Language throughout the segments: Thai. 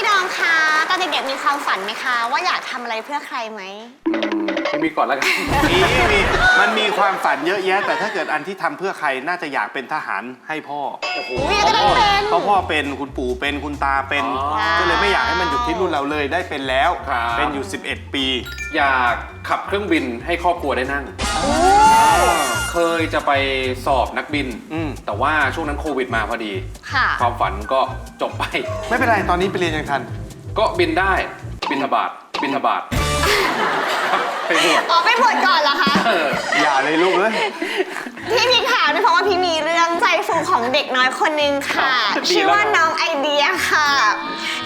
พี่ดองคะตอนเด็กๆมีความฝันไหมคะ ว่าอยากทำอะไรเพื่อใครไหม มีก่อนแล้วกัน มีมีมันมีความฝันเยอะแยะ แต่ถ้าเกิดอันที่ทำเพื่อใครน่าจะอยากเป็นทหารให้พ่ออุ้ยอยากได้เป็น เพราะพ่อเป็นคุณปู่เป็นคุณตาเป็น อ๋อก็เลยไม่อยากให้มันหยุดที่รุ่นเราเลยได้เป็นแล้ว ครับ เป็นอยู่ 11 ปี อยากขับเครื่องบินให้ครอบครัวได้นั่ง เคยจะไปสอบนักบิน อืม แต่ว่าช่วงนั้นโควิดมาพอดี ค่ะ ความฝันก็จบไป ไม่เป็นไรตอนนี้ไปเรียนยังทัน ก็บินได้ บินทบาทบินทบาทครับ ไปบวชออกไปบวชก่อนเหรอคะ เอออย่าเลยลูกเอ้ยพี่พีถามด้วยเพราะว่าพี่มีเรื่องใจฟูของเด็กน้อยคนนึงค่ะชื่อว่าน้องไอเดียค่ะ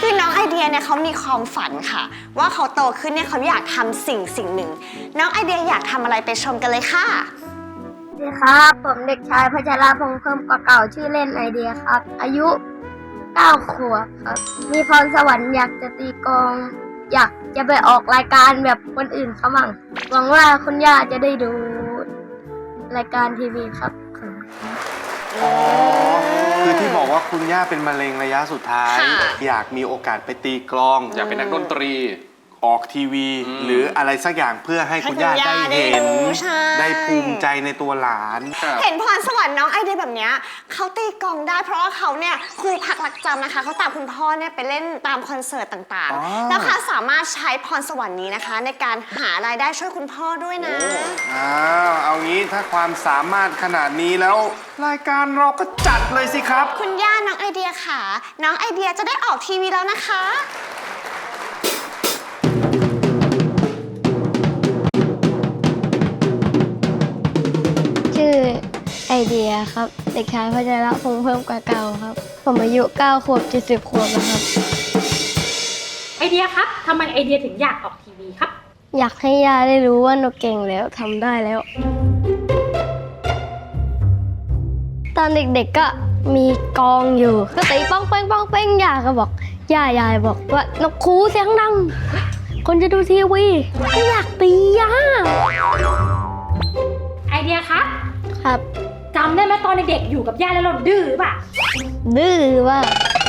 คือน้องไอเดียเนี่ยเขามีความฝันค่ะ ว่าเขาโตขึ้นเนี่ยเขาอยากทำสิ่งสิ่งหนึ่ง น้องไอเดียอยากทำอะไรไปชมกันเลยค่ะ สวัสดีครับ ผมเด็กชายพัชราพงษ์เพิ่มกว่าเก่าชื่อเล่นไอเดียครับ อายุ 9 ขวบครับ มีพรสวรรค์อยากจะตีกลอง อยากจะไปออกรายการแบบคนอื่นเขามั่งหวังว่าคุณย่าจะได้ดูรายการทีวีครับขอบคุณครับ อ๋อ คือที่บอกว่าคุณย่าเป็นมะเร็งระยะสุดท้าย ค่ะ อยากมีโอกาสไปตีกลอง อยากเป็นนักดนตรี ออกทีวีอืมหรืออะไรสักอย่างเพื่อให้ให้คุณย่าคุณย่าได้เห็นได้ดูใช่ ได้ภูมิใจในตัวหลาน ครับ เห็นพรสวรรค์น้องไอเดียแบบเนี้ยเขาตีกลองได้เพราะว่าเขาเนี่ยครูพักรักจำนะคะเขาตามคุณพ่อเนี่ยไปเล่นตามคอนเสิร์ตต่างอ๋อ ๆ แล้วเขาสามารถใช้พรสวรรค์นี้นะคะ ในการหารายได้ช่วยคุณพ่อด้วยนะ อ้าวเอางี้ถ้าความสามารถขนาดนี้แล้ว รายการเราก็จัดเลยสิครับ คุณย่าน้องไอเดียค่ะ น้องไอเดียจะได้ออกทีวีแล้วนะคะ เดียครับ เด็กชายพัชระพงษ์เพิ่มกว่าเก่าครับ ผมอายุ9ขวบ70ขวบแล้วครับ ไอเดียครับทำไมไอเดียถึงอยากออกทีวีครับ อยากให้ย่าได้รู้ว่าหนูเก่งแล้วทำได้แล้ว ตอนเด็กๆก็มีกองอยู่ก็ตีป้องเป้งป้องเป้งย่าก็บอกย่ายายบอกว่านกคูเสียงดัง คนจะดูทีวีก็อยากตีย่าไอเดียครับ ครับจำได้ไหมตอนเด็กๆอยู่กับย่าแล้วเราดื้อป่ะ ดื้อว่า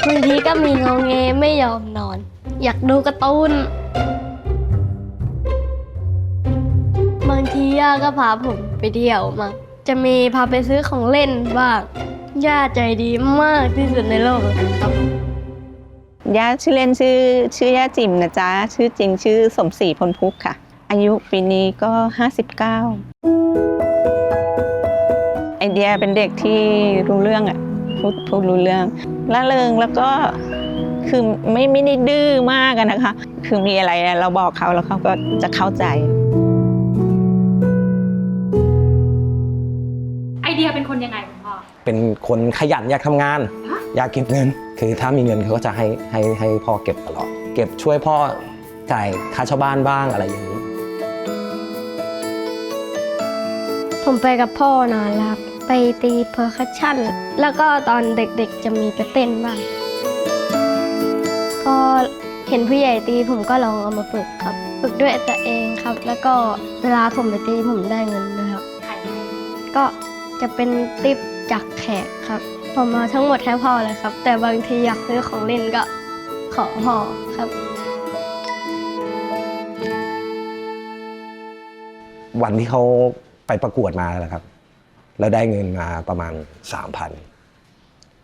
บางทีก็มีงอแงไม่ยอมนอน อยากดูการ์ตูนบางทีย่าก็พาผมไปเที่ยวมาจะมีพาไปซื้อของเล่นบ้างย่าใจดีมากที่สุดในโลกเลยครับย่าชื่อเล่นชื่อชื่อย่าจิมนะจ๊ะชื่อจริงชื่อสมศรีพลพุกค่ะ อายุปีนี้ก็ 59 ไอเดียเป็นเด็กที่รู้เรื่องอะพูดพูดรู้เรื่องละเริงแล้วก็คือไม่ไม่ได้ดื้อมากอะนะคะ คือมีอะไรอะเราบอกเขาแล้วเขาก็จะเข้าใจ ไอเดียเป็นคนยังไงคุณพ่อ เป็นคนขยันอยากทำงาน อยากเก็บเงิน คือถ้ามีเงินเขาก็จะให้ให้ให้พ่อเก็บตลอด เก็บช่วยพ่อจ่ายค่าเช่าบ้านบ้างอะไรอย่างนี้ ผมไปกับพ่อนานแล้วครับ ไปตีเพอร์คัชชั่น แล้วก็ตอนเด็กๆจะมีไปเต้นบ้าง พอเห็นผู้ใหญ่ตีผมก็ลองเอามาฝึกครับ ฝึกด้วยตัวเองครับ แล้วก็เวลาผมไปตีผมได้เงินนะครับใครก็จะเป็นติปจากแขกครับ ผมมาทั้งหมดให้พ่อเลยครับ แต่บางทีอยากซื้อของเล่นก็ขอพ่อครับ วันที่เขาไปประกวดมาแล้วครับ แล้วได้เงินมาประมาณสามพัน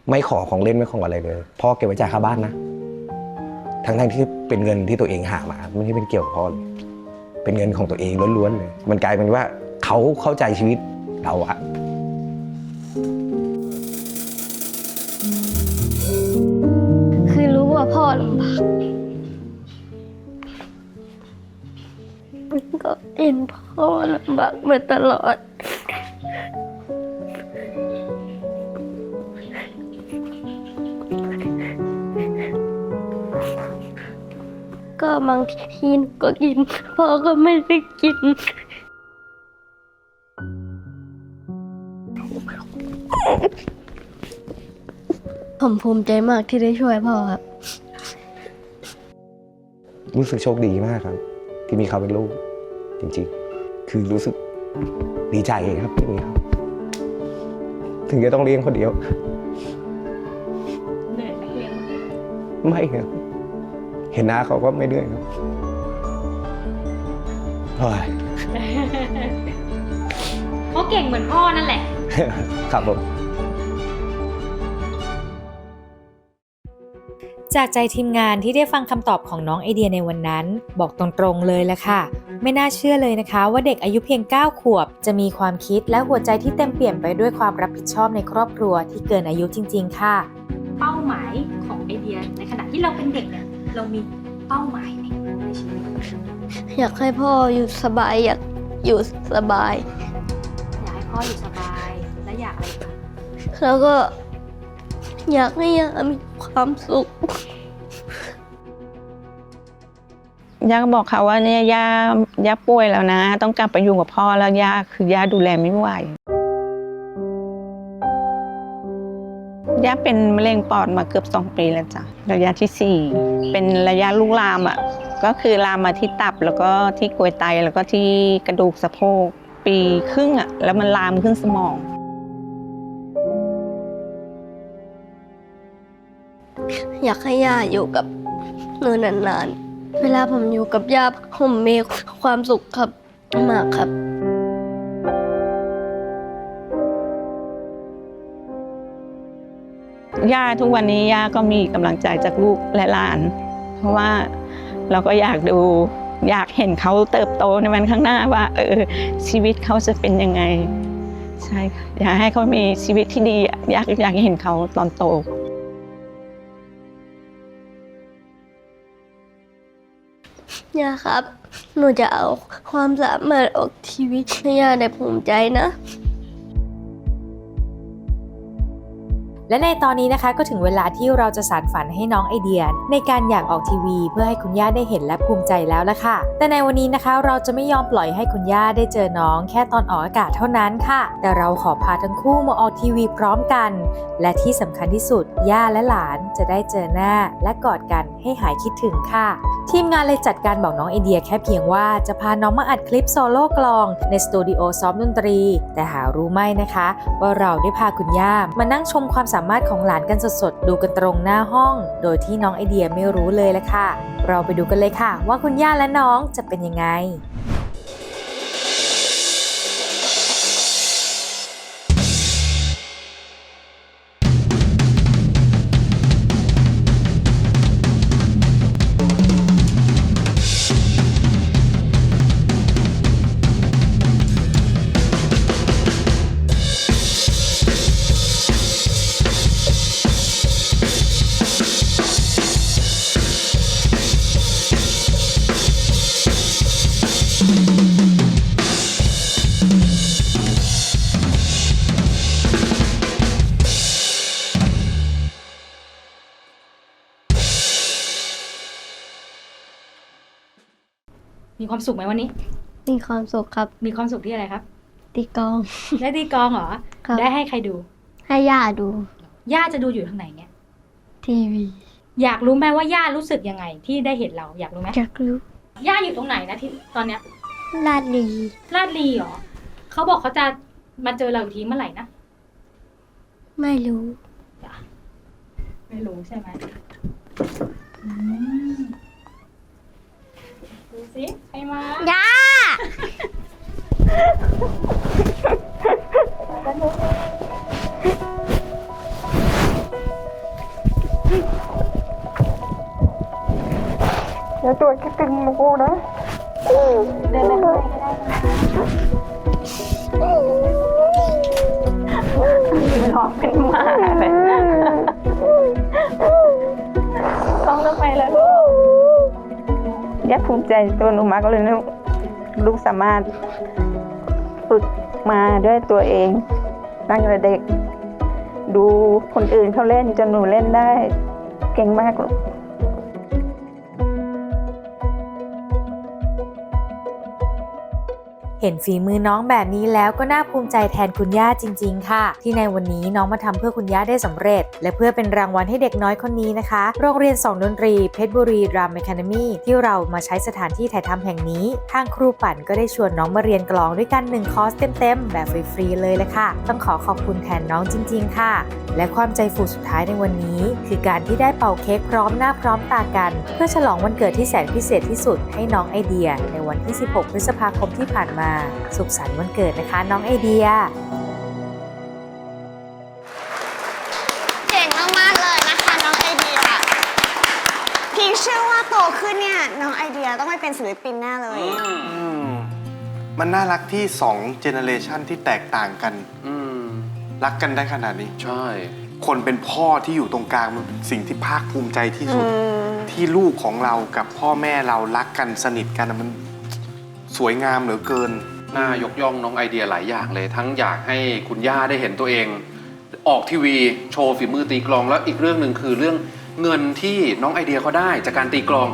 ไม่ขอของเล่นไม่ขออะไรเลยพ่อเก็บไว้จ่ายค่าบ้านนะทั้งทั้งที่เป็นเงินที่ตัวเองหามาไม่ได้เป็นเกี่ยวกับพ่อเลยเป็นเงินของตัวเองล้วนๆเลยมันกลายเป็นว่าเขาเข้าใจชีวิตเราอะคือรู้ว่าพ่อลำบากก็เห็นพ่อลำบากมาตลอด บางทีหนูก็กินพ่อก็ไม่ได้กิน ผมภูมิใจมากที่ได้ช่วยพ่อครับ รู้สึกโชคดีมากครับ ที่มีเขาเป็นลูก จริงๆ คือรู้สึกดีใจครับที่มีเขาถึงจะต้องเลี้ยงคนเดียวเหนื่อยไหมเลี้ยงไม่ครับเห็นหน้าเขาก็ไม่เดือยครับโอ้ยเขาเก่งเหมือนพ่อนั่นแหละ ครับผม จากใจทีมงานที่ได้ฟังคำตอบของน้องไอเดียในวันนั้น บอกตรงๆเลยละค่ะ ไม่น่าเชื่อเลยนะคะ ว่าเด็กอายุเพียง 9 ขวบ จะมีความคิดและหัวใจที่เต็มเปี่ยมไปด้วยความรับผิดชอบในครอบครัวที่เกินอายุจริง ๆ ค่ะ เป้าหมายของไอเดียในขณะที่เราเป็นเด็กเนี่ย เรามีเป้าหมายไหมในชีวิตอยากให้พ่ออยู่สบายอยากอยู่สบาย อยากให้พ่ออยู่สบายและอยากอะไรคะแล้วก็อยากให้ยามีความสุข ย่าก็บอกเขาว่าเนี่ยย่าย่าป่วยแล้วนะ ต้องกลับไปอยู่กับพ่อแล้วย่าคือย่าดูแลไม่ไหว ย่าเป็นมะเร็งปอดมาเกือบสองปีแล้วจ้ะระยะที่สี่เป็นระยะลุกลามอะก็คือลามมาที่ตับแล้วก็ที่กรวยไตแล้วก็ที่กระดูกสะโพก ปีครึ่งอะแล้วมันลามขึ้นสมอง อยากให้ย่าอยู่กับหนูนานๆ เวลาผมอยู่กับย่าผมมีความสุขครับมากครับ ย่าทุกวันนี้ย่าก็มีกำลังใจจากลูกและหลาน เพราะว่าเราก็อยากดูอยากเห็นเขาเติบโตในวันข้างหน้าว่า เออชีวิตเขาจะเป็นยังไง ใช่ค่ะอยากให้เขามีชีวิตที่ดีอยากอยากเห็นเขาตอนโตย่าครับ หนูจะเอาความสามารถออกทีวีให้ย่าได้ภูมิใจนะ และในตอนนี้นะคะก็ถึงเวลาที่เราจะสานฝันให้น้องไอเดีย ในการอยากออกทีวี เพื่อให้คุณย่าได้เห็นและภูมิใจแล้วละค่ะ แต่ในวันนี้นะคะเราจะไม่ยอมปล่อยให้คุณย่าได้เจอน้อง แค่ตอนออกอากาศเท่านั้นค่ะ แต่เราขอพาทั้งคู่มาออกทีวีพร้อมกัน และที่สำคัญที่สุด ย่าและหลานจะได้เจอหน้า และกอดกันให้หายคิดถึงค่ะ ทีมงานเลยจัดการบอกน้องไอเดียแค่เพียงว่าจะพาน้องมาอัดคลิปโซโล่กลอง ในสตูดิโอซ้อมดนตรี แต่หารู้ไหมนะคะ ว่าเราได้พาคุณย่ามานั่งชมความสาามารถของหลานกันสดๆ ดูกันตรงหน้าห้อง โดยที่น้องไอเดียไม่รู้เลยละค่ะ เราไปดูกันเลยค่ะ ว่าคุณย่าและน้องจะเป็นยังไง ความสุขไหมวันนี้ มีความสุขครับมีความสุขที่อะไรครับ ตีกลอง ได้ตีกลองเหรอ ครับ ได้ให้ใครดู ให้ย่าดู ย่าจะดูอยู่ทางไหนเนี่ยทีวีอยากรู้ไหมว่าย่ารู้สึกยังไงที่ได้เห็นเราอยากรู้ไหมอยากรู้ย่าอยู่ตรงไหนนะที่ตอนเนี้ยลาดลีลาดลีเหรอเขาบอกเขาจะมาเจอเราอีกทีเมื่อไหร่นะไม่รู้ ไม่รู้ใช่ไหมอืมดูสิใคร มาย่าแล้วตัวคิดถึงมูนะเดินไปข้างในก็ได้ร้องเป็นหมาเลยร้องทำไมล่ะลูก ย่าภูมิใจตัวหนูมากเลยนะลูกลูกสามารถฝึกมาด้วยตัวเองตั้งแต่เด็ก ดูคนอื่นเขาเล่นจนหนูเล่นได้ เก่งมากลูก เห็นฝีมือน้องแบบนี้แล้วก็น่าภูมิใจแทนคุณย่าจริง ๆ ค่ะ ที่ในวันนี้น้องมาทำเพื่อคุณย่าได้สำเร็จ และเพื่อเป็นรางวัลให้เด็กน้อยคนนี้นะคะ โรงเรียนสองดนตรีเพชรบุรีราม a ค a มีที่เรามาใช้สถานที่ถ่ายทำแห่งนี้ ทางครูปั่นก็ได้ชวนน้องมาเรียนกลองด้วยกันหนึ่งคอร์สเต็มๆแบบฟรีๆเลยเละค่ะ ต้องขอขอบคุณแทนน้องจริง ๆ ค่ะ และความใจฟูสุดท้ายในวันนี้ คือการที่ได้เป่าเค้กพร้อมหน้าพร้อมตากัน เพื่อฉลองวันเกิดที่แสนพิเศษที่สุดให้น้องไอเดีย ในวันที่ 16 พฤษภาคมที่ผ่านมาสุขสันต์วันเกิดนะคะ น้องไอเดีย เก่งมากๆเลยนะคะน้องไอเดียพี่เชื่อว่าโตขึ้นเนี่ยน้องไอเดียต้องไปเป็นศิลปินแน่เลยอืมมันน่ารักที่สองเจเนเรชันที่แตกต่างกัน อืม รักกันได้ขนาดนี้ ใช่ คนเป็นพ่อที่อยู่ตรงกลางมันเป็นสิ่งที่ภาคภูมิใจที่สุดอืมที่ลูกของเรากับพ่อแม่เรารักกันสนิทกันมัน สวยงามเหลือเกิน น่ายกย่องน้องไอเดียหลายอย่างเลย ทั้งอยากให้คุณย่าได้เห็นตัวเอง ออกทีวีโชว์ฝีมือตีกลอง แล้วอีกเรื่องหนึ่งคือเรื่องเงินที่น้องไอเดียเขาได้จากการตีกลอง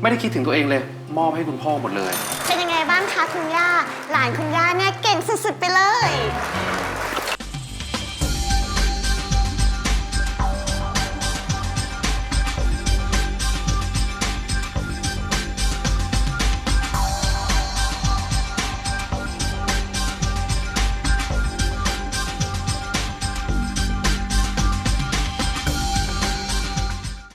ไม่ได้คิดถึงตัวเองเลย มอบให้คุณพ่อหมดเลย เป็นยังไงบ้างคะคุณย่า หลานคุณย่าเนี่ยเก่งสุดๆไปเลย